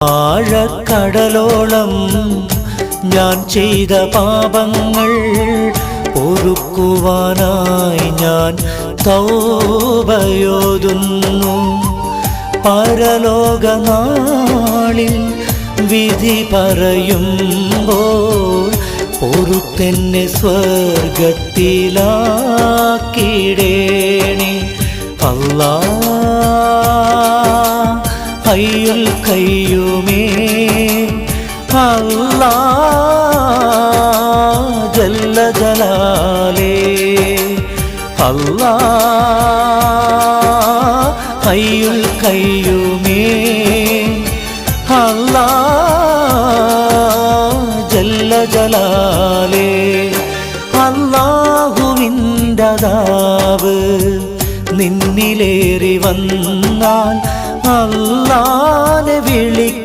ആഴക്കടലോളം ഞാൻ ചെയ്ത പാപങ്ങൾ പൊറുക്കുവാനായി ഞാൻ തൗബയോതുന്നു. പരലോകനാളിൽ വിധി പറയുമ്പോൾ പൊറുത്തെന്നെ സ്വർഗത്തിലാക്കിടേണി അല്ലാ ഹയ്യുൽ കയ്യുമേ. അല്ലാ ജല്ല ജലാലേ. അല്ലാ ഹയ്യുൽ കയ്യുമേ. അല്ലാ ജല്ല ജലാലേ. അല്ലാഹുവിന്റെതാവ് നിന്നിലേറി വന്നാൽ അല്ലാനെ വിളിക്ക